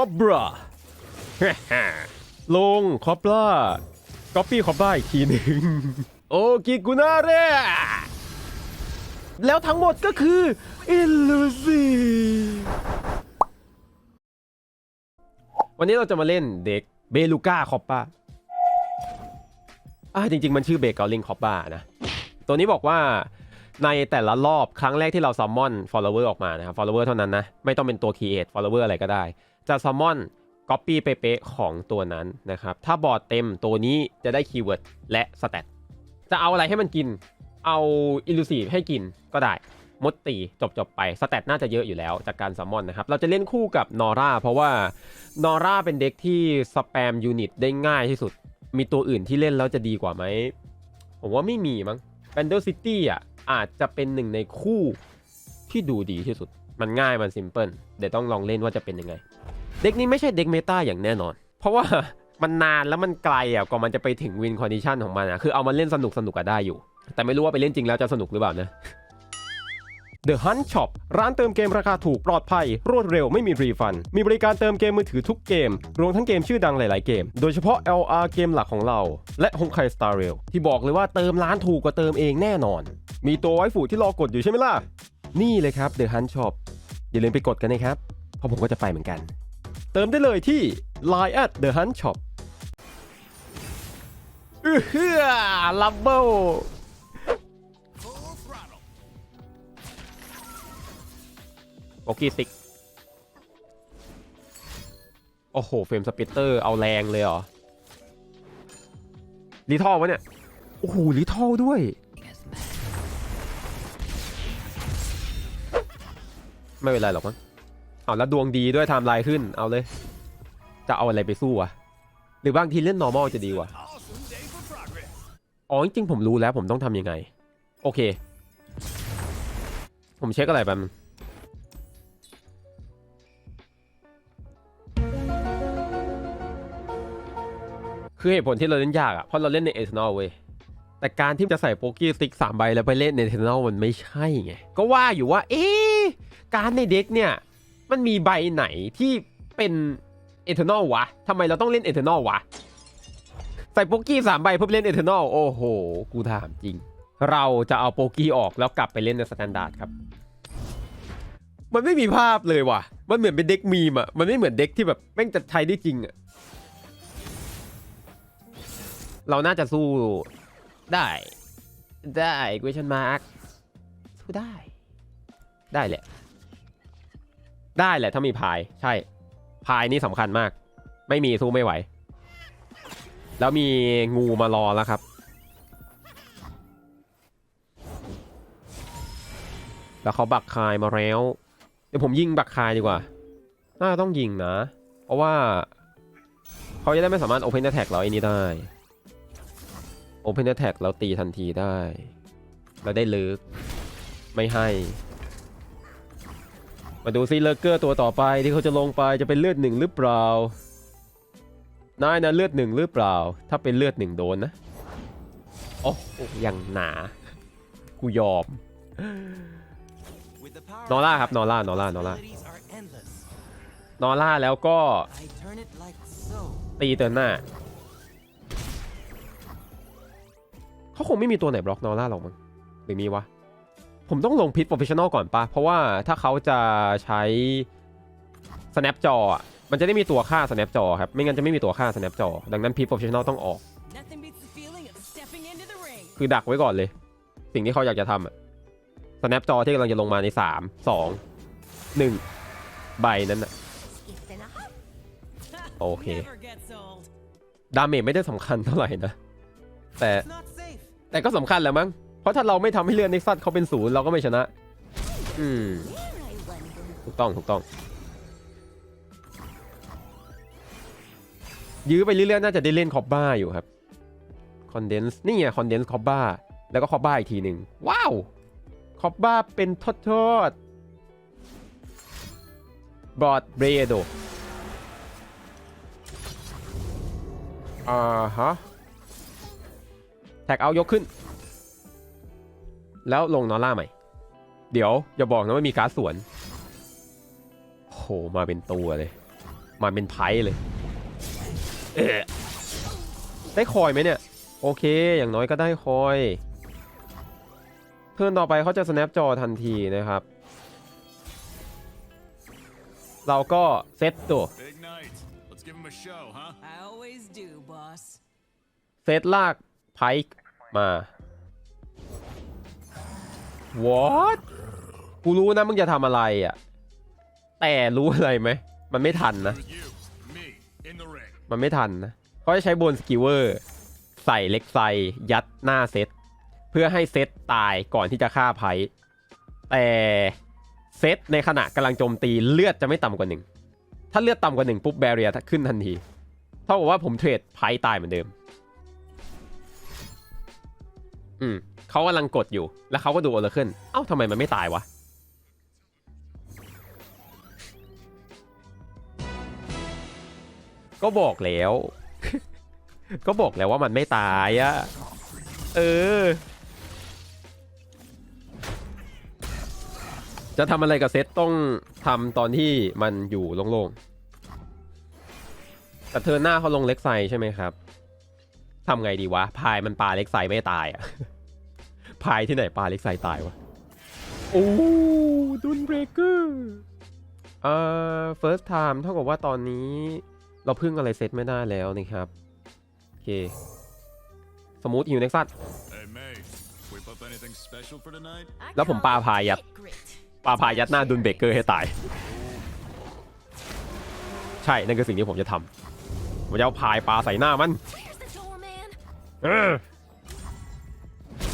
คอบราลงคอบราก๊อปปี้คอบราอีกทีหนึ่งโอกิกุนาเร่แล้วทั้งหมดก็คืออิลูซีวันนี้เราจะมาเล่นเด็กเบลูก้าคอปปาอ่าจริง ๆ มันชื่อเบเกอลิงคอปปานะ ตัวนี้บอกว่าในแต่ละรอบครั้งแรกที่เราซัมมอน follower ออกมานะครับ follower เท่านั้นนะ ไม่ต้องเป็นตัว create follower อะไรก็ได้ จะซัมมอน copy เป๊ะของตัวนั้นนะครับ ถ้าบอร์ดเต็มตัวนี้จะได้คีย์เวิร์ดและสแตทจะเอาอะไรให้มันกิน เอาอิลูซีฟให้กินก็ได้มดตีจบจบไปสแตทน่าจะเยอะอยู่แล้วจากการซัมมอนนะครับ เราจะเล่นคู่กับนอร่าเพราะว่านอร่าเป็นเด็กที่สแปมยูนิตได้ง่ายที่สุด มีตัวอื่นที่เล่นแล้วจะดีกว่าไหมผมว่าไม่มีมั้ง b a n d l e City อะอาจจะเป็นหนึ่งในคู่ ที่ดูดีที่สุด มันง่ายมันซิมเพิลเดี๋ยวต้องลองเล่นว่าจะเป็นยังไง เด็กนี้ไม่ใช่เด็กเมตาอย่างแน่นอน เพราะว่ามันนานแล้วมันไกลอะกว่ามันจะไปถึงวินคอนดิชันของมันอะคือเอามาเล่นสนุกสนุกก็ได้อยู่ แต่ไม่รู้ว่าไปเล่นจริงแล้วจะสนุกหรือเปล่านะ The Hunt Shop ร้านเติมเกมราคาถูกปลอดภัย รวดเร็วไม่มีรีฟัน มีบริการเติมเกมมือถือทุกเกม รวมทั้งเกมชื่อดังหลาย ๆ เกม โดยเฉพาะ LR เกมหลักของเรา และ Honkai Star Rail ที่บอกเลยว่าเติมร้านถูกกว่าเติมเองแน่นอน มีตัวไว้ฝูที่รอกดอยู่ใช่ไหมล่ะ นี่เลยครับ The Hunt Shop อย่าลืมไปกดกันนะครับ เพราะผมก็จะไปเหมือนกัน เติมได้เลยที่ Line at The Hunt Shop อือฮือลับเบิลโอกี้ซิก โอ้โห เฟรมสปิตเตอร์เอาแรงเลยเหรอลีทอลวะเนี่ย โอ้โหลีทอลด้วย ไม่เป็นไรหรอกมั้งเอาแล้วดวงดีด้วยไทม์ไลน์ขึ้นเอาเลย จะเอาอะไรไปสู้อะหรือบางทีเล่น normal จะดีกว่าอ๋อจริงๆผมรู้แล้วผมต้องทำยังไง โอเค ผมเช็คอะไรแป๊บนึงคือเหตุผลที่เราเล่นยากอะเพราะเราเล่นในเอทนอลเว้ยแต่การที่จะใส่โปกี้สติ๊กสามใบแล้วไปเล่นในเอทนอลมันไม่ใช่ไง ก็ว่าอยู่ว่า เอ๊ะ การในเด็กเนี่ย มันมีใบไหนที่เป็นเอทนอลวะทำไมเราต้องเล่นเอทนอลวะ ใส่โปกี้สามใบเพื่อเล่นเอทนอลโอ้โห กูถามจริง เราจะเอาโปกี้ออกแล้วกลับไปเล่นในสแตนดาร์ดครับ มันไม่มีภาพเลยว่ะ มันเหมือนเป็นเด็กมีมอะมันไม่เหมือนเด็กที่แบบแม่งจะใช้ได้จริงอะเราน่าจะสู้ได้ ได้ question mark สู้ได้ ได้แหละ ได้แหละถ้ามีพาย ใช่ พายนี่สำคัญมาก ไม่มีสู้ไม่ไหว แล้วมีงูมารอแล้วครับ แล้วเขาบักคายมาแล้ว เดี๋ยวผมยิงบักคายดีกว่า น่าต้องยิงนะ เพราะว่า เขาจะได้ไม่สามารถ Open Attack เราไอ้นี้ได้ Open Attack เราตีทันทีได้ เราได้เลิกไม่ให้ มาดูซิเลเกอร์ตัวต่อไปที่เขาจะลงไปจะเป็นเลือดหนึ่งหรือเปล่านายนะเลือดหนึ่งหรือเปล่า ถ้าเป็นเลือดหนึ่งโดนนะโอ้ยังหนา กูยอม นอร่าครับ นอร่านอร่านอร่านนอร่าแล้วก็ตีเตือนหน้าเขาคงไม่มีตัวไหนบล็อกนอร่าหรอกมั้งหรือมีวะ ผมต้องลงพิษโปรเฟชชั่นอลก่อนปะเพราะว่าถ้าเขาจะใช้ snap จออะมันจะได้มีตัวค่า snap จอครับ ไม่งั้นจะไม่มีตัวค่า snap จอดังนั้นพิษโปรเฟชชั่นอลต้องออก คือดักไว้ก่อนเลย สิ่งที่เขาอยากจะทำอะ snap จอที่กำลังจะลงมาใน 3 2 1 ใบนั้นอะโอเคดาเมจไม่ได้สำคัญเท่าไหร่นะ แต่แต่ก็สำคัญแหละมั้งเพ ราะถ้าเราไม่ทำให้เลือดเน็กซัสเขาเป็นศูนย์เราก็ไม่ชนะ อืมถูกต้องถูกต้อง ยื้อไปเรื่อยๆน่าจะได้เล่นคอบบ้าอยู่ครับคอนเดนส์นี่ไงคอนเดนส์คอบบ้าแล้วก็คอบบ้าอีกทีหนึ่งว้าวคอบบ้าเป็นทอดทอดบอดเบรโดอ่าฮะแท็กเอายกขึ้น แล้วลงนอร่าใหม่ เดี๋ยวอย่าบอกนะว่ามีการ์ดสวนโหมาเป็นตัวเลย มาเป็นไพ่เลยเอ๊ะได้คอยไหมเนี่ย โอเค อย่างน้อยก็ได้คอยเทิร์นต่อไปเขาจะ snap จอทันทีนะครับ เราก็เซตตัว Big night. Let's give him a show, huh? I always do, boss. เซตลากไพ่มา what กูรู้นะมึงจะทำอะไรอะ แต่รู้อะไรไหม มันไม่ทันนะ มันไม่ทันนะเขาจะใช้บนสกิลเวอร์ ใส่เล็กไซ ยัดหน้าเซต เพื่อให้เซตตายก่อนที่จะฆ่าไพ่แต่เซตในขณะกำลังโจมตีเลือดจะไม่ต่ำกว่าหนึ่ง ถ้าเลือดต่ำกว่าหนึ่งปุ๊บแบเรียขึ้นทันที เท่ากับว่าผมเทรดไพ่ตายเหมือนเดิม อืม เขากำลังกดอยู่ แล้วเขาก็ดูโอเลเคิลเอ้าทำไมมันไม่ตายวะ ก็บอกแล้ว ก็บอกแล้วว่ามันไม่ตายอะเออ จะทำอะไรกับเซตต้องทำตอนที่มันอยู่โล่งๆ แต่เธอหน้าเขาลงเล็กไซใช่ไหมครับทำไงดีวะ พายมันปลาเล็กไซไม่ตายอะ พายที่ไหนปลาเล็กไซตายวะ โอ้ดุนเบรกเกอร์เอ่อ first time เท่ากับว่าตอนนี้เราพึ่งอะไรเซตไม่ได้แล้วนะครับ โอเค สมูทฮิวเน็กซัส Hey, May. Whip up anything special for tonight? I แล้วผม call ปาพายัด it grit. ปาพายัดหน้าดุนเบเกอร์ให้ตาย ใช่ นั่นคือสิ่งที่ผมจะทำผมจะเอาพายปาใส่หน้ามัน Where's the door, man? เออ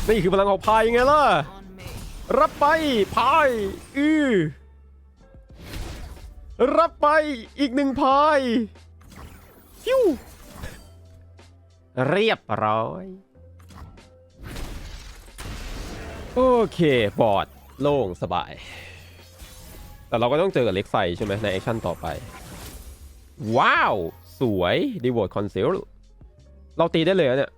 นี่คือพลังของพายไงล่ะ รับไปพายอือรับไปอีกหนึ่งพายฟิวเรียบร้อย โอเคบอดโล่งสบาย แต่เราก็ต้องเจอกับเล็กไซใช่ไหมในแอคชั่นต่อไป ว้าว สวยดีวอร์ดคอนเซลเราตีได้เลยเนี่ย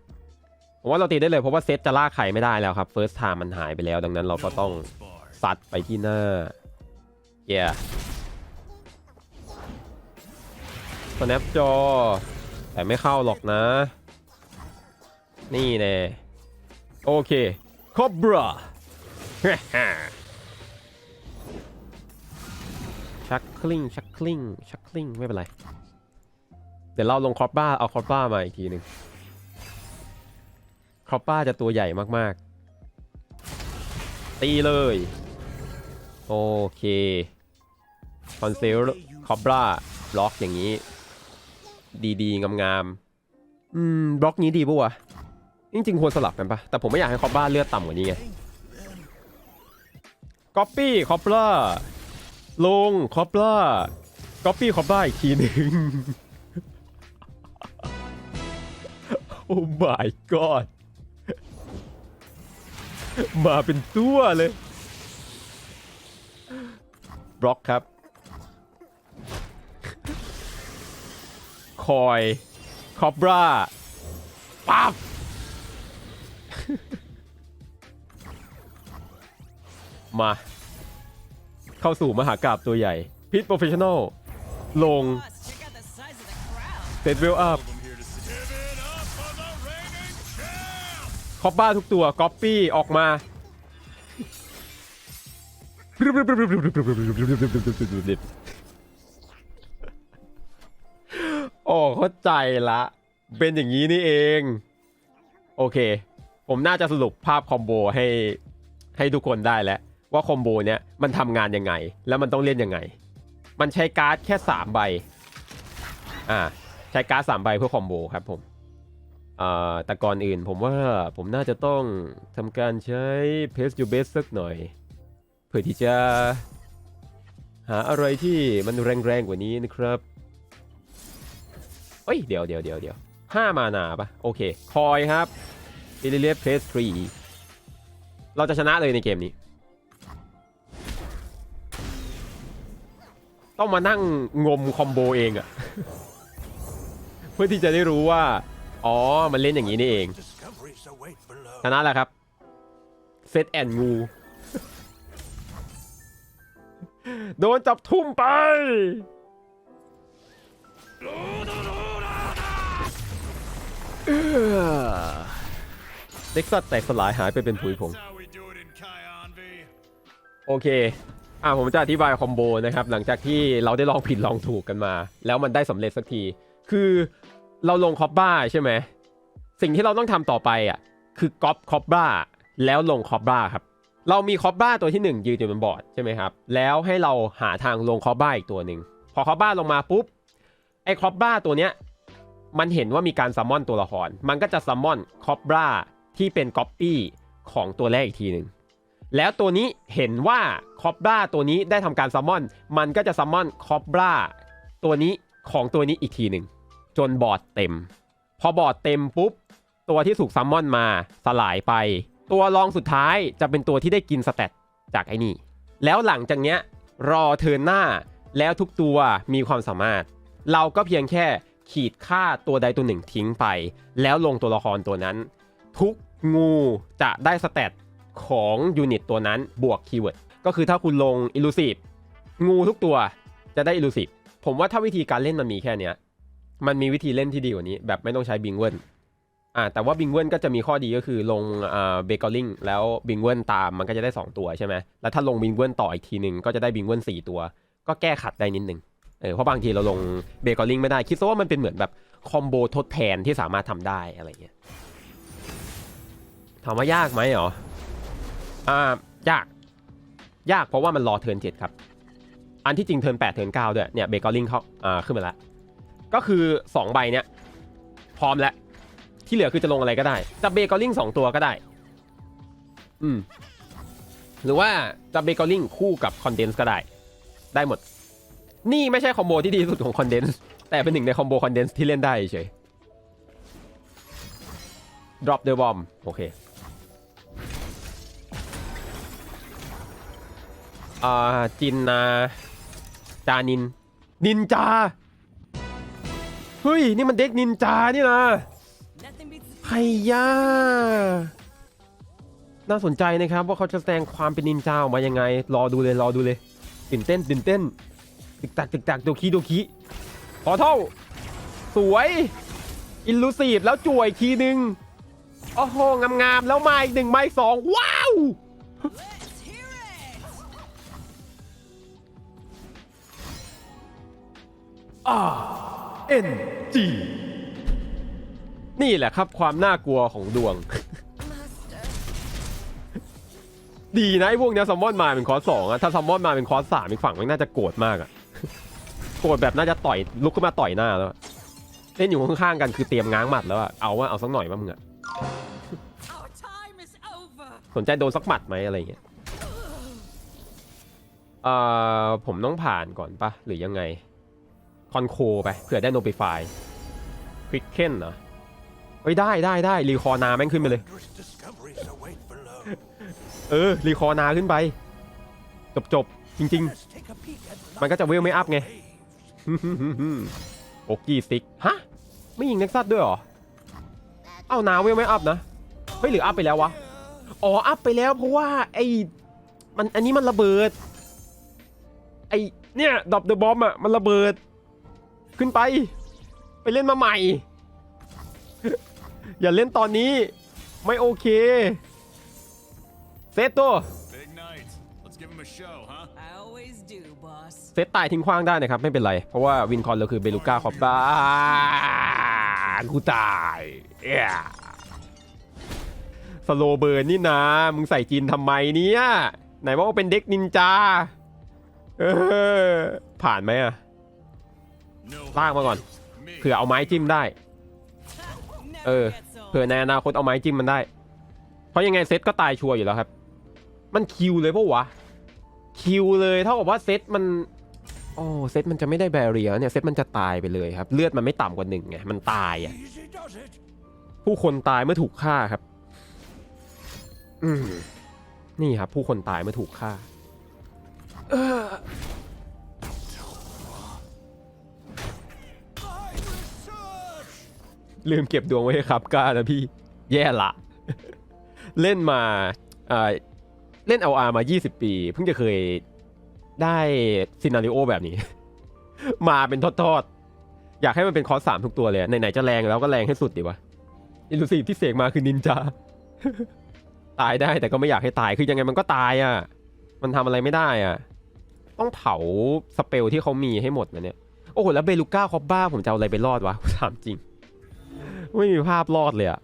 ผมว่าเราตีได้เลยเพราะว่าเซตจะล่าไข่ไม่ได้แล้วครับ First time มันหายไปแล้ว ดังนั้นเราก็ต้อง Bars. ซัดไปที่หน้าเย้ snap จอ แต่ไม่เข้าหรอกนะ นี่แน่โอเคคอบราชักคลิงชักคลิงชักคลิงไม่เป็นไร เดี๋ยวเราลงคอปบ้าเอาคอปบ้ามาอีกทีหนึ่ง คอปบ้าจะตัวใหญ่มากๆ ตีเลย โอเคคอนเซลคอบราบล็อกอย่างนี้ ดีๆ งามๆ อืม บล็อกนี้ดีปะวะ จริงๆ ควรสลับกันปะแต่ผมไม่อยากให้คอบราเลือดต่ำกว่านี้ไงก๊อปปี้คอบราลงคอบราก๊อปปี้คอบราอีกทีหนึ่งโอ้ my god มาเป็นตัวเลย บล็อกครับ คอย คอบราปั๊บมา เข้าสู่มหากราบตัวใหญ่ พิทโปรเฟชชั่นอล ลงเซตเวลอัพ คอบบ้าทุกตัวก๊อปปี้ออกมาโอ้เข้าใจละ เป็นอย่างนี้นี่เอง โอเค ผมน่าจะสรุปภาพคอมโบให้ให้ทุกคนได้แล้ว ว่าคอมโบเนี้ยมันทำงานยังไง แล้วมันต้องเล่นยังไง มันใช้การ์ดแค่ 3 ใบ อ่า ใช้การ์ด3ใบเพื่อคอมโบครับผม แต่ก่อนอื่นผมว่าผมน่าจะต้องทำการใช้ paste your best สักหน่อย เพื่อที่จะหาอะไรที่มันแรงๆกว่านี้นะครับเอ้ยเดี๋ยวเดี๋ยวเดี๋ยวเดี๋ยวห้ามานาปะโอเค คอยครับอิลิเลียเพสทรีเราจะชนะเลยในเกมนี้ ต้องมานั่งงมคอมโบเองอะเพื่อที่จะได้รู้ว่า อ๋อ มันเล่นอย่างนี้นี่เอง ชนะแล้วครับ เซตแอนงู โดนจับทุ่มไปเด็กซัสแตกสลายหายไปเป็นผุยผง โอเค อ่าผมจะอธิบายคอมโบนะครับ หลังจากที่เราได้ลองผิดลองถูกกันมา แล้วมันได้สำเร็จสักที คือ เราลงคอปบ้าใช่ไหมสิ่งที่เราต้องทำต่อไปอะคือก๊อปคอปบ้าแล้วลงคอปบ้าครับ เรามีคอปบ้าตัวที่หนึ่งยืนอยู่บนบอร์ดใช่ไหมครับ แล้วให้เราหาทางลงคอปบ้าอีกตัวหนึ่งพอคอปบ้าลงมาปุ๊บไอ้คอปบ้าตัวเนี้ยมันเห็นว่ามีการซัมมอนตัวละคร มันก็จะซัมมอนคอปบ้าที่เป็นก๊อปปี้ของตัวแรกอีกทีหนึ่งแล้วตัวนี้เห็นว่าคอปบราตัวนี้ได้ทำการซัมมอน มันก็จะซัมมอนคอปบราตัวนี้ของตัวนี้อีกทีหนึ่ง จนบอร์ดเต็ม พอบอร์ดเต็มปุ๊บ ตัวที่ถูกซัมมอนมาสลายไป ตัวรองสุดท้ายจะเป็นตัวที่ได้กินสเตตจากไอ้นี่แล้วหลังจากเนี้ยรอเทิร์นหน้าแล้วทุกตัวมีความสามารถ เราก็เพียงแค่ขีดค่าตัวใดตัวหนึ่งทิ้งไป แล้วลงตัวละครตัวนั้น ทุกงูจะได้สเตตของยูนิตตัวนั้นบวกคีย์เวิร์ดก็คือถ้าคุณลง Illusive งูทุกตัวจะได้ Illusive ผมว่าถ้าวิธีการเล่นมันมีแค่เนี้ย มันมีวิธีเล่นที่ดีกว่านี้ แบบไม่ต้องใช้บิงเวิลอ่าแต่ว่าบิงเวิลก็จะมีข้อดีก็คือลงอ่าเบเกอร์ลิงแล้วบิงเวิลตามมันก็จะได้ 2 ตัวใช่ไหมแล้วถ้าลงบิงเวิลต่ออีกทีหนึ่งก็จะได้บิงเวิลสี่ตัว ก็แก้ขัดได้นิดนึงเออเพราะบางทีเราลงเบเกอร์ลิงไม่ได้คิดซะว่ามันเป็นเหมือนแบบคอมโบทดแทนที่สามารถทำได้อะไรเงี้ยถามว่ายากไหมเหรออ่ายาก ยากเพราะว่ามันรอเทิร์นเจ็ดครับ อันที่จริงเทิร์นแปดเทิร์นเก้าด้วยเนี่ยเบเกอร์ลิงเขาอ่าขึ้นมาแล้ว ก็คือ 2 ใบเนี้ยพร้อมแล้ว ที่เหลือคือจะลงอะไรก็ได้ จะเบเกอร์ลิงสองตัวก็ได้ อืม หรือว่าจะเบเกอร์ลิงคู่กับคอนเดนส์ก็ได้ ได้หมด นี่ไม่ใช่คอมโบที่ดีที่สุดของคอนเดนส์แต่เป็นหนึ่งในคอมโบคอนเดนส์ที่เล่นได้เฉย drop the bomb โอเคอ่าจินนาจานิน นินจา เฮ้ย นี่มันเด็กนินจานี่นะไฮยาน่าสนใจนะครับ ว่าเขาจะแสดงความเป็นนินจาออกมายังไง รอดูเลย รอดูเลยตื่นเต้นตื่นเต้น ตึกตักตึกตักโดคิโดคิพอเท่า สวย อินลูซีฟแล้วจ่วยทีหนึ่งโอ้โหงามๆ แล้วมาอีกหนึ่งมาอีกสองว้าวอ็น จีนี่แหละครับความน่ากลัวของดวง ดีนะไอ้พวกเนี้ยซัมมอนมาเป็นคอร์สสองอะถ้าซัมมอนมาเป็นคอร์สสามอีกฝั่งมันน่าจะโกรธมากอะโกรธแบบน่าจะต่อยลุกขึ้นมาต่อยหน้าแล้วอะเล่นอยู่ข้างๆกันคือเตรียมง้างหมัดแล้วอะเอาว่าเอาสักหน่อยว่ามึงอะสนใจโดนสักหมัดไหมอะไรเงี้ยเอ่อผมต้องผ่านก่อนปะหรือยังไง คอนโคไปเผื่อได้โนบิฟายควิกเคนเหรอเฮ้ยได้ได้ได้รีคอร์นาแม่งขึ้นไปเลย เออรีคอร์นาขึ้นไป จบจบจริง ๆ มันก็จะเวลไม่อัพไงโอกี้สติ๊กฮะ ไม่ยิงเน็กซัสด้วยหรอ เอานาเวลไม่อัพนะ เฮ้ยหรืออัพไปแล้ววะ อ๋ออัพไปแล้วเพราะว่าไอ้มันอันนี้มันระเบิด ไอ้เนี่ยดอบเดอะบอมอะมันระเบิด ขึ้นไป ไปเล่นมาใหม่ อย่าเล่นตอนนี้ ไม่โอเค เซตตัว Big night. Let's give him a show, huh? I always do, boss. เซตตายทิ้งขว้างได้นะครับ ไม่เป็นไร เพราะว่าวินคอนเราคือเบลูก้าคอปบ้ากูตายเอี้ยสโลเบิร์นนี่นะ มึงใส่จีนทำไมเนี่ย ไหนว่าเป็นเด็กนินจา เออ ผ่านไหมอะ No. ลากมาก่อน Me. เผื่อเอาไม้จิ้มได้ Never Ờ, gets old. เผื่อในอนาคตเอาไม้จิ้มมันได้ เพราะยังไงเซตก็ตายชัวร์อยู่แล้วครับ มันคิวเลยปะวะคิวเลยเท่ากับว่าเซตมันโอ้เซตมันจะไม่ได้แบเรียเนี่ยเซตมันจะตายไปเลยครับ เลือดมันไม่ต่ำกว่าหนึ่งไงมันตายอะ Easy does it. ผู้คนตายเมื่อถูกฆ่าครับอืมนี่ครับ ผู้คนตายเมื่อถูกฆ่า ลืมเก็บดวงไว้ครับกล้านะพี่แย่ละ เล่นมาเอ่อเล่น LR มา 20 ปี เพิ่งจะเคยได้ซีนาริโอแบบนี้ มาเป็นทอดๆ อยากให้มันเป็นคอร์สสามทุกตัวเลย ไหนๆจะแรงแล้วก็แรงให้สุดดีวะอิลูซีที่เสกมาคือนินจา ตายได้แต่ก็ไม่อยากให้ตายคือยังไงมันก็ตายอะ มันทำอะไรไม่ได้อะ ต้องเผาสเปลที่เขามีให้หมดนะเนี่ย โอ้โหแล้วเบลูก้าคอบบ้าผมจะเอาอะไรไปรอดวะถามจริง ไม่มีภาพรอดเลยอะ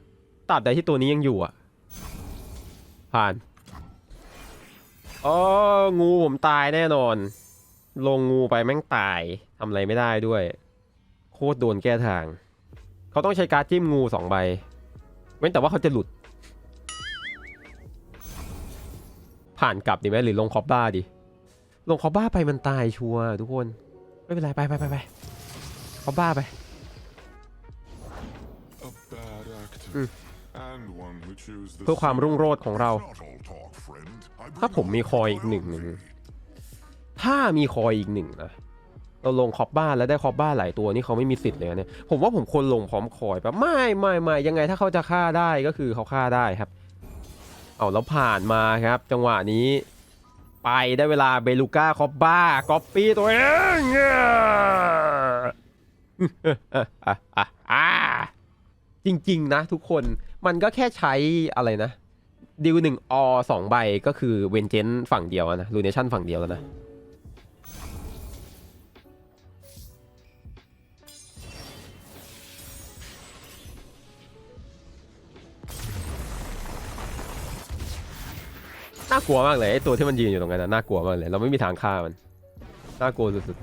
ตัดใดที่ตัวนี้ยังอยู่อะผ่านอ๋องูผมตายแน่นอน ลงงูไปแม่งตายทำอะไรไม่ได้ด้วย โคตรโดนแก้ทาง เขาต้องใช้การจิ้มงูสองใบ เว้นแต่ว่าเขาจะหลุด ผ่านกลับดีไหมหรือลงคอบบ้าดี ลงคอบบ้าไปมันตายชัวร์ทุกคน ไม่เป็นไรไปไปไปไปคอบบ้าไป เพื่อความรุ่งโรจน์ของเรา Not all talk, friend. I ถ้า bring ผมมี my คอยอีกหนึ่ง own หนึ่ง way. ถ้ามีคอยอีกหนึ่งนะเราลงคอบบ้าแล้วได้คอบบ้าหลายตัวนี่เขาไม่มีสิทธิ์เลยนะเนี่ยผมว่าผมควรลงพร้อมคอยปะไม่ไม่ไม่ยังไงถ้าเขาจะฆ่าได้ก็คือเขาฆ่าได้ครับ เอาแล้วผ่านมาครับ จังหวะนี้ ไปได้เวลาเบลูก้าคอบบ้าก๊อปปี้ตัวเองอ่า จริง ๆ นะทุกคนมันก็แค่ใช้อะไรนะ ดิวหนึ่งอสองใบก็คือเวนเจนฝั่งเดียวนะลูเนชั่นฝั่งเดียวแล้วนะ น่ากลัวมากเลยไอตัวที่มันยืนอยู่ตรงนั้นนะน่ากลัวมากเลย เราไม่มีทางฆ่ามัน น่ากลัวสุด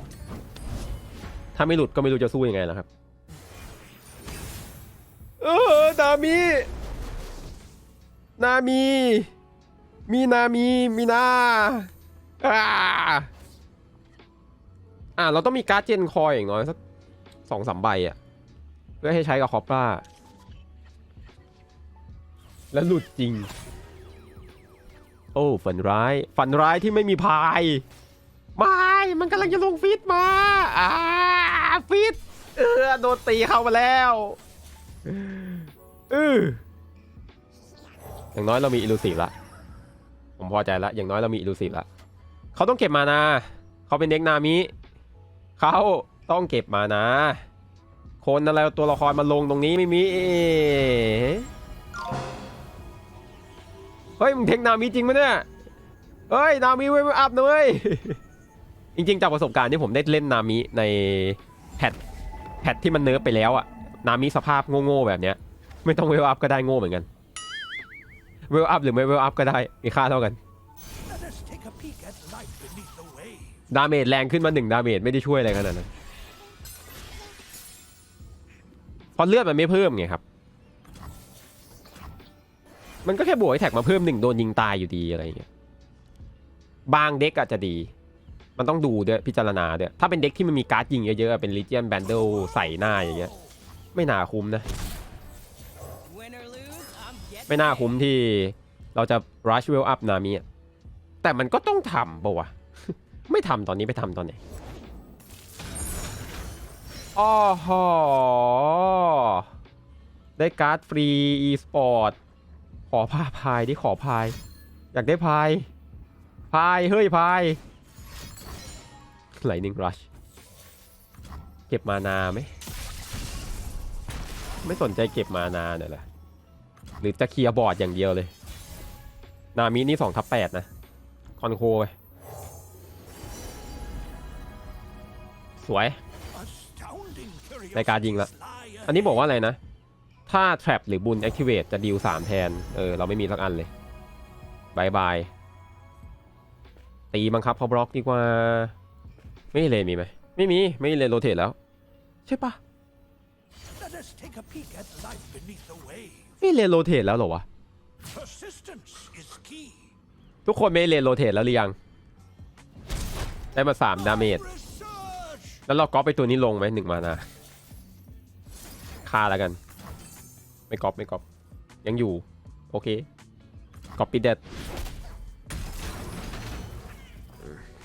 ๆ ถ้าไม่หลุดก็ไม่รู้จะสู้ยังไงแล้วครับ เออนามิ นามี มีนามี มีนาอ่าอ่าเราต้องมีการ์ดเจนคอยอย่างน้อยสักสองสามใบอะเพื่อให้ใช้กับคอปป้า แล้วหลุดจริง โอ้ ฝันร้าย ฝันร้ายที่ไม่มีพาย ไม่ มันกำลังจะลงฟิตมา อ่า ฟิต เออ โดนตีเข้ามาแล้ว เอออย่างน้อยเรามีอิลูซีฟละผมพอใจละอย่างน้อยเรามีอิลูซีฟละเขาต้องเก็บมานาเขาเป็นเด็กนามิเขาต้องเก็บมานาคนอะไรตัวละครมาลงตรงนี้ไม่มีเฮ้ยมึงเทคนามิจริงไหมเนี่ยเฮ้ยนามิเว้ยอัพนะเว้ยจริงๆจากประสบการณ์ที่ผมได้เล่นนามิในแพทแพทที่มันเนิร์ฟไปแล้วอะ นามิสภาพโง่ๆแบบเนี้ย ไม่ต้องเวลอัพก็ได้โง่เหมือนกัน เวลอัพหรือไม่เวลอัพก็ได้มีค่าเท่ากัน ดาเมจแรงขึ้นมาหนึ่งดาเมจไม่ได้ช่วยอะไรขนาดนั้นพราะเลือดมันไม่เพิ่มไงครับ มันก็แค่บวกให้แท็กมาเพิ่มหนึ่งโดนยิงตายอยู่ดีอะไรอย่างเงี้ย บางเด็กอาจจะดี มันต้องดูด้วยพิจารณาด้วย ถ้าเป็นเด็กที่มันมีการ์ดยิงเยอะๆ เป็นลิเจียนแบนเดลใส่หน้าอย่างเงี้ย ไม่น่าคุ้มนะ Win or lose, I'm getting ไม่น่า paid. คุ้มที่เราจะ rush well up นามิอะแต่มันก็ต้องทำปะวะ ไม่ทำตอนนี้ไปทำตอนไหนอ้อหอได้การ์ดฟรี e สปอร์ต ขอพาพายดิขอพาย อยากได้พาย พาย เฮ้ย พายไหลนิ่งรัช เก็บมานาไหม ไม่สนใจเก็บมานาเนี่ยเหรอหรือจะเคลียร์บอร์ดอย่างเดียวเลย นามินี่สองทับแปดนะ คอนโคไปสวย Astounding รายการยิงละอันนี้บอกว่าอะไรนะ ถ้า trap หรือบุญ activate จะดีลสามแทน เออ เราไม่มีสักอันเลยบายบาย ตีบังคับเขาบล็อกดีกว่า ไม่เลยมีไหม ไม่มี ไม่เลยโรเทตแล้ว ใช่ปะ Let us take a peek at life beneath the waves. ไม่เลยโรเทตแล้วเหรอวะ Persistence is key. ทุกคนไม่เลยโรเทตแล้วหรือยัง ได้มาสามดาเมจ Research. แล้วเราก๊อปไปตัวนี้ลงไหมหนึ่งมานาฆ่าแล้วกัน ไม่ก๊อปไม่ก๊อปยังอยู่ โอเคก๊อปปี้เด็ด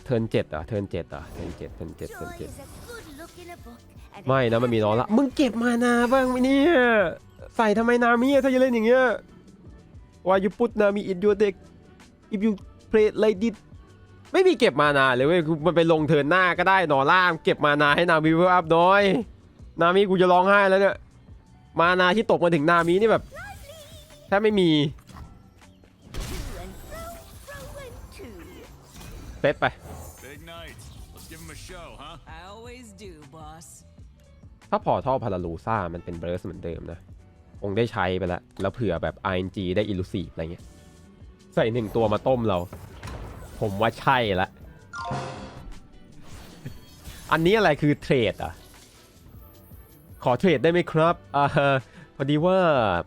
เทิร์นเจ็ดอะเทิร์นเจ็ดอะเทิร์นเจ็ดเทิร์นเจ็ดเทิร์น Joy เจ็ด is a good look in a book. and ไม่นะมันมีน้องละ มึงเก็บมานาบ้างไหมเนี่ย ใส่ทำไมนามิอะถ้าจะเล่นอย่างเงี้ย Why you put นามิ in your deck if you play like this ไม่มีเก็บมานาเลยเว้ยคือมันไปลงเทิร์นหน้าก็ได้นอล่ามเก็บมานาให้นามิเวลอัพน้อย นามิกูจะร้องไห้แล้วเนี่ย มานาที่ตกมาถึงนามินี่แบบแทบไม่มี to and fro, fro and to. เซตไป ถ้าพอท่อพาราลูซ่ามันเป็นเบรสเหมือนเดิมนะคงได้ใช้ไปแล้ว แล้วเผื่อแบบ RNG ได้อิลูซีอะไรเงี้ย ใส่หนึ่งตัวมาต้มเรา ผมว่าใช่ละ อันนี้อะไรคือเทรดอะ ขอเทรดได้ไหมครับอ่าพอดีว่า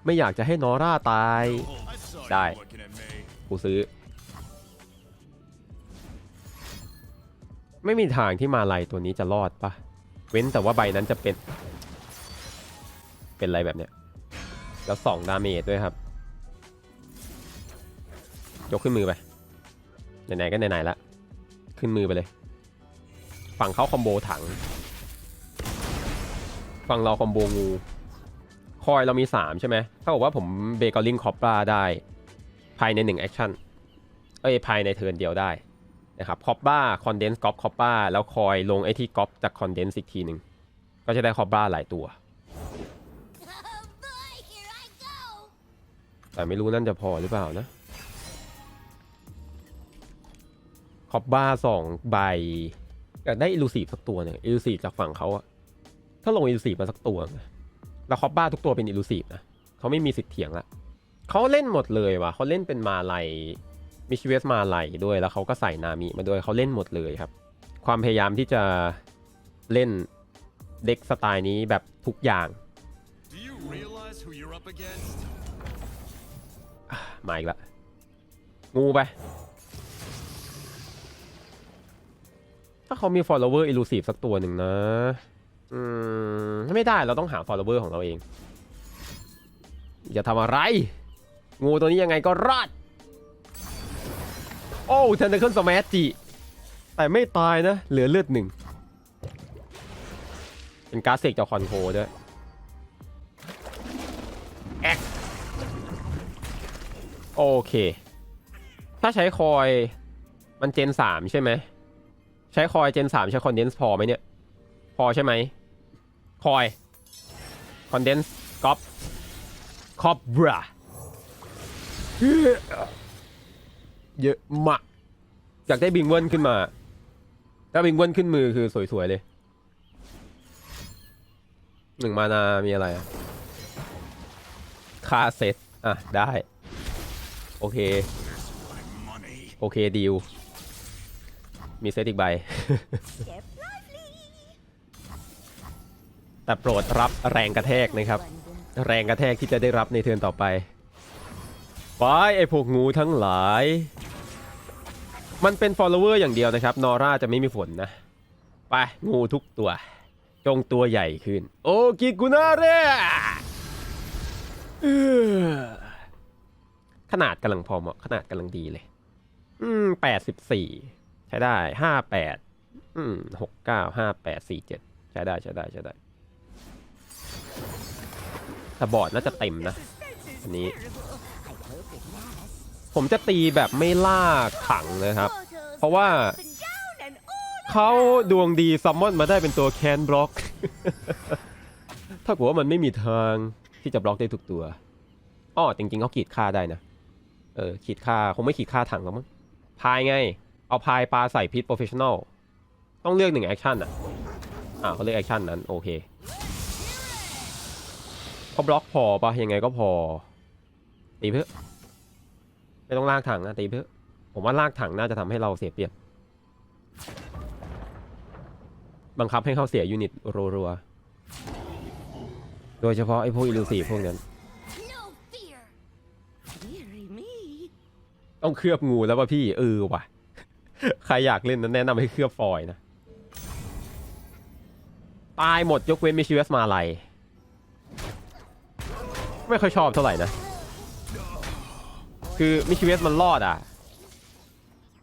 ไม่อยากจะให้นอร่าตาย I saw Die. you looking at me. กูซื้อ ไม่มีทางที่มาลายตัวนี้จะรอดปะ เว้นแต่ว่าใบนั้นจะเป็น เป็นอะไรแบบเนี้ย แล้วสองดาเมจด้วยครับ ยกขึ้นมือไป ไหนๆก็ไหนๆละ ขึ้นมือไปเลย ฝั่งเขาคอมโบถัง ฝั่งเราคอมโบงู คอยเรามี 3 ใช่ไหมถ้าบอกว่าผมเบเกอริงคอปปาได้ ภายใน1แอคชั่น เอ้ย ภายในเทิร์นเดียวได้ นะครับคอปบ้าคอนเดนส์กอปคอปบ้าแล้วคอยลงไอที่กอปจากคอนเดนส์อีกทีหนึ่งก็จะได้คอปบ้าหลายตัว แต่ไม่รู้นั่นจะพอหรือเปล่านะคอปบ้าสองใบอยากได้อิลูซีฟสักตัวเนี่ยอิลูซีฟจากฝั่งเขาอะถ้าลงอิลูซีฟมาสักตัวนะแล้วคอปบ้าทุกตัวเป็นอิลูซีฟนะเขาไม่มีสิทธิ์เถียงละเขาเล่นหมดเลยว่ะเขาเล่นเป็นมาไล มิชเวสมาไลด้วยแล้วเขาก็ใส่นามิมาด้วยเขาเล่นหมดเลยครับ ความพยายามที่จะเล่นเด็กสไตล์นี้แบบทุกอย่าง Do you realize who you're up against? มาอีกละงูไป ถ้าเขามี follower elusive สักตัวหนึ่งนะ อืม ไม่ได้เราต้องหา follower ของเราเอง อย่าทำอะไร งูตัวนี้ยังไงก็รอด โอ้เทนเดอร์เคิลสมัจิแต่ไม่ตายนะ เหลือเลือดหนึ่ง เป็นการ์ดเสกจากคอนโทรด้วยโอเค ถ้าใช้คอยมันเจนสามใช่ไหม ใช้คอยเจนสามใช้คอนเดนส์พอไหมเนี่ย พอใช่ไหม คอย คอนเดนส์ก๊อปคอปบรา เยอะมากอยากได้บิงเวิลขึ้นมา ถ้าบิงเวิลขึ้นมือคือสวยๆเลยหนึ่งมานา มีอะไรคาเซตอะ ได้ โอเค โอเคดีลมีเซตอีกใบ แต่โปรดรับแรงกระแทกนะครับ แรงกระแทกที่จะได้รับในเทิร์นต่อไปไปไอพวกงูทั้งหลาย มันเป็น follower อย่างเดียวนะครับ นอร่าจะไม่มีผลนะ ไป งูทุกตัว จงตัวใหญ่ขึ้น โอกิกุนาเร่ขนาดกำลังพอเหมาะ ขนาดกำลังดีเลย อืมแปดสิบสี่ใช้ได้ห้าแปดอืมหกเก้าห้าแปดสี่เจ็ดใช้ได้ใช้ได้ใช้ได้แต่บอร์ดน่าจะเต็มนะอันนี้ ผมจะตีแบบไม่ล่าขังนะครับ เพราะว่าเขาดวงดีซัมมอนมาได้เป็นตัวแคนบล็อก ถ้าเกิดว่ามันไม่มีทางที่จะบล็อกได้ทุกตัวอ้อจริงๆเขาขีดค่าได้นะ เออขีดค่าคงไม่ขีดค่าถังแล้วมั้ง พายไง เอาพายปลาใส่พิษโปรเฟชชั่นอล ต้องเลือกหนึ่งแอคชั่นอะ อ่าเขาเลือกแอคชั่นนั้น โอเคเขาบล็อกพอปะยังไงก็พอตีเพื่อ ไม่ต้องลากถังนะตีเพื่อะผมว่าลากถังน่าจะทำให้เราเสียเปรียบ บังคับให้เขาเสียยูนิตรัวๆ โดยเฉพาะไอ้พวกอิลูซีพวกนั้น no fear. Deary me. ต้องเคลือบงูแล้วป่ะพี่ เออว่ะ ใครอยากเล่นนั้นแนะนำให้เคลือบฟอยล์นะ ตายหมดยกเว้นมิชิเวสมาไลยไม่ค่อยชอบเท่าไหร่นะ คือมิชิเวสมันรอดอะ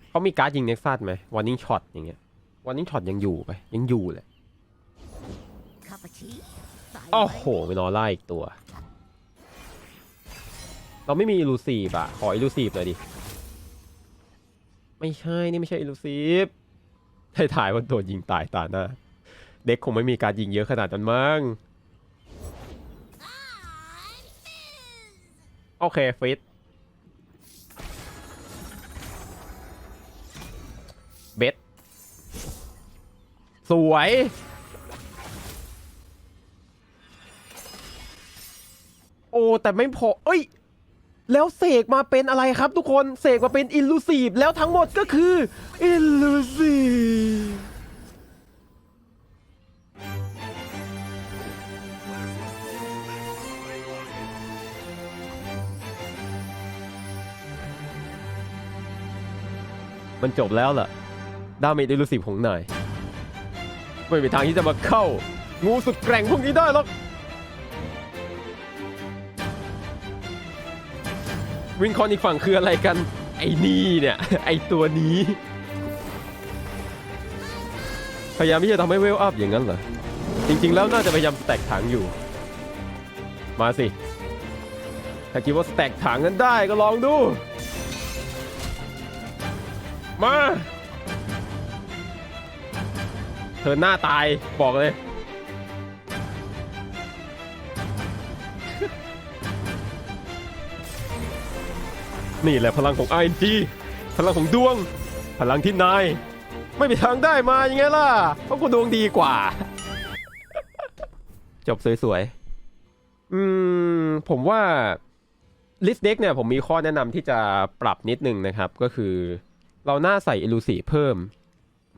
เขามีการ์ดยิงเน็กซัสไหมวันนิ่งช็อตอย่างเงี้ยวันนิ่งช็อตยังอยู่ไปยังอยู่เลย Cup of tea. Fine โอ้ wine. โหไปนอนไล่อีกตัว เราไม่มีอิลูซีฟอะขออิลูซีฟหน่อยดิ ไม่ใช่ นี่ไม่ใช่อิลูซีฟให้ถ่ายว่าโดนยิงตายตาหน้า เด็กคงไม่มีการยิงเยอะขนาดนั้นมั้ง โอเค ฟิต สวย โอ้ แต่ไม่พอ เอ้ย แล้วเสกมาเป็นอะไรครับทุกคน เสกมาเป็นอิ l ลูซีฟแล้วทั้งหมดก็คืออิ l ลูซีฟมันจบแล้วล่ะดาเมจอิลูซีฟของนาย ไม่มีทางที่จะมาเข้า งูสุดแกร่งพวกนี้ได้หรอก วิงคอนอีกฝั่งคืออะไรกัน ไอ้นี่เนี่ย ไอ้ตัวนี้ พยายามที่จะทำให้เวลอัพอย่างนั้นเหรอ จริง ๆ แล้วน่าจะพยายามแตกถังอยู่ มาสิ ถ้าคิดว่าแตกถังนั้นได้ก็ลองดู มา เธอหน้าตายบอกเลย นี่แหละพลังของ RNG พลังของดวง พลังที่นาย ไม่มีทางได้มายังไงล่ะ เพราะกูดวงดีกว่า จบสวยๆ อืม ผมว่าลิสเด็กเนี่ยผมมีข้อแนะนำที่จะปรับนิดนึงนะครับ ก็คือ เราหน่าใส่ e l u s i v e เพิ่ม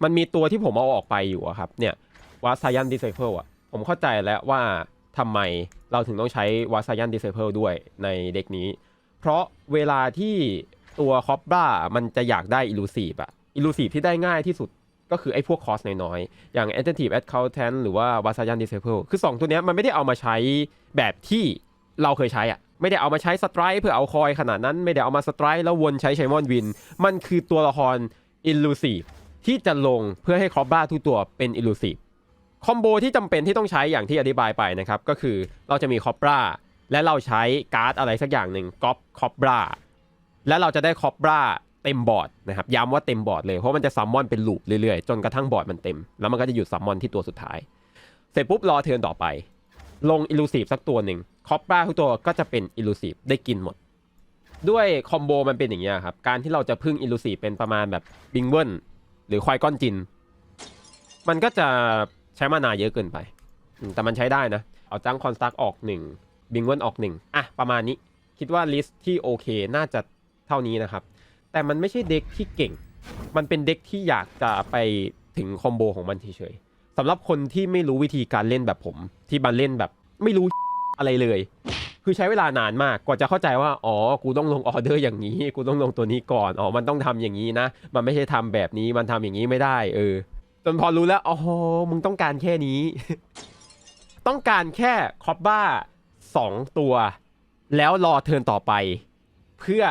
มันมีตัวที่ผมเอาออกไปอยู่อะครับ เนี่ยวาซายันดิเซเ l ิลอะผมเข้าใจแล้วว่าทำไมเราถึงต้องใช้วาซายันดิเซเ l ิลด้วยในเด็กนี้ เพราะเวลาที่ตัวคอปบ้ามันจะอยากได้อิลูซีฟอะอิลูซีฟที่ได้ง่ายที่สุดก็คือไอ้พวกคอสน้อยๆ อย่าง Attentive Accountant หรือว่า v a s a y a n Disciple คือ 2 ตัวนี้มันไม่ได้เอามาใช้แบบที่เราเคยใช้อะไม่ได้เอามาใช้สไตร์เพื่อเอาคอยขนาดนั้น ไม่ได้เอามาสไตร์แล้ววนใช้ไชมอนวิน มันคือตัวละครอิลูซีฟ ที่จะลงเพื่อให้คอปบ้าทุกตัวเป็นอิลูซีฟคอมโบที่จำเป็นที่ต้องใช้อย่างที่อธิบายไปนะครับ ก็คือเราจะมีคอปราและเราใช้การ์ดอะไรสักอย่างหนึ่งก๊อปคอปราและเราจะได้คอปราเต็มบอร์ดนะครับย้ำว่าเต็มบอร์ดเลยเพราะมันจะซัมมอนเป็นลูปเรื่อยๆ จนกระทั่งบอร์ดมันเต็ม แล้วมันก็จะหยุดซัมมอนที่ตัวสุดท้าย เสร็จปุ๊บรอเทิร์นต่อไป ลงอิลูซีฟสักตัวหนึ่งคอปราทุกตัวก็จะเป็นอิลูซีฟได้กินหมด ด้วยคอมโบมันเป็นอย่างนี้ยครับการที่เราจะพึ่งอิลูซีฟเป็นประมาณแบบบิงเวิล หรือควายก้อนจิน มันก็จะใช้มานาเยอะเกินไป แต่มันใช้ได้นะ เอาจังคอนสตักออกหนึ่งบิงเวิลออกหนึ่งอะ ประมาณนี้ คิดว่าลิสต์ที่โอเคน่าจะเท่านี้นะครับ แต่มันไม่ใช่เด็กที่เก่ง มันเป็นเด็กที่อยากจะไปถึงคอมโบของมันเฉยๆสำหรับคนที่ไม่รู้วิธีการเล่นแบบผม ที่มาเล่นแบบไม่รู้อะไรเลย คือใช้เวลานานมากกว่าจะเข้าใจว่าอ๋อกูต้องลงออเดอร์อย่างนี้ กูต้องลงตัวนี้ก่อนอ๋อมันต้องทำอย่างนี้นะ มันไม่ใช่ทำแบบนี้มันทำอย่างนี้ไม่ได้เออจนพอรู้แล้วอ๋อมึงต้องการแค่นี้ ต้องการแค่คอปบ้าสองตัว แล้วรอเทิร์นต่อไป เพื่อ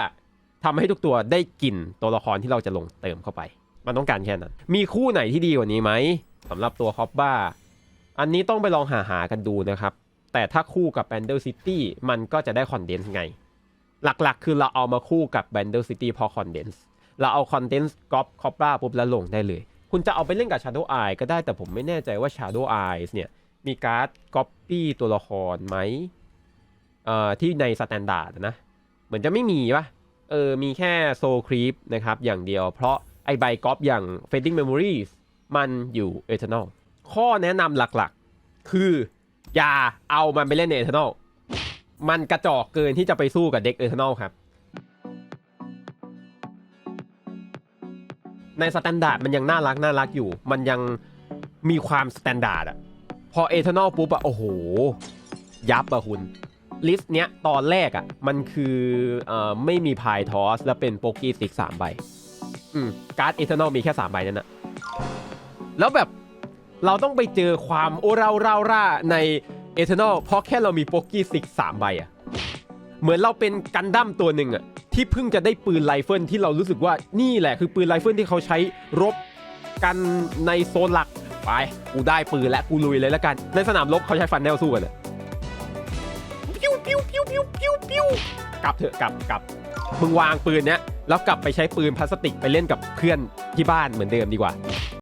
ทำให้ทุกตัวได้กลิ่นตัวละครที่เราจะลงเติมเข้าไป มันต้องการแค่นั้น มีคู่ไหนที่ดีกว่านี้ไหมสำหรับตัวคอปบ้า อันนี้ต้องไปลองหาหากันดูนะครับ แต่ถ้าคู่กับ b a n d l e City มันก็จะได้คอนเดนส์ไง หลักๆ คือเราเอามาคู่กับ b a n d l e City เพราะคอนเดนส์เราเอาคอนเดนส์ก๊อปคอปบ้าปุ๊บแล้วลงได้เลย คุณจะเอาไปเล่นกับ Shadow Eye ก็ได้แต่ผมไม่แน่ใจว่า Shadow Eyes เนี่ยมีการ์ดก๊อปปี้ตัวละครไหมเอ่อที่ในสแตนดาร์ดนะเหมือนจะไม่มีปะเออมีแค่ Soul Creep นะครับอย่างเดียวเพราะไอใบก๊อปอย่าง Fading Memories มันอยู่ Eternal ข้อแนะนำหลักๆ คือ อย่าเอามันไปเล่นใน Eternal มันกระจอกเกินที่จะไปสู้กับเด็ก Eternal ครับ ในสแตนดาร์ดมันยังน่ารักน่ารักอยู่ มันยังมีความสแตนดาร์ดอะพอเอเทอร์นอลปุ๊บอะโอ้โห ยับอะคุณลิสต์เนี้ยตอนแรกอะมันคือเอ่อไม่มีพายทอส และเป็นโปกี้ซิกสามใบ อืม การ์ดเอเทอร์นอลมีแค่สามใบนั่นอะแล้วแบบ เราต้องไปเจอความโอเราเร่าร่าในเอเทอร์นอลเพราะแค่เรามีโปกี้ซิกสามใบอะเหมือนเราเป็นกันดั้มตัวหนึ่งอะที่เพิ่งจะได้ปืนไรเฟิลที่เรารู้สึกว่านี่แหละคือปืนไรเฟิลที่เขาใช้รบกันในโซนหลักไปกูได้ปืนและกูลุยเลยแล้วกัน ในสนามรบเขาใช้ฟันแนลสู้กันอะปิ้วปิ้วปิ้วปิ้วปิ้วปิ้วกลับเถอะกลับกลับมึงวางปืนเนี้ยแล้วกลับไปใช้ปืนพลาสติกไปเล่นกับเพื่อนที่บ้านเหมือนเดิมดีกว่า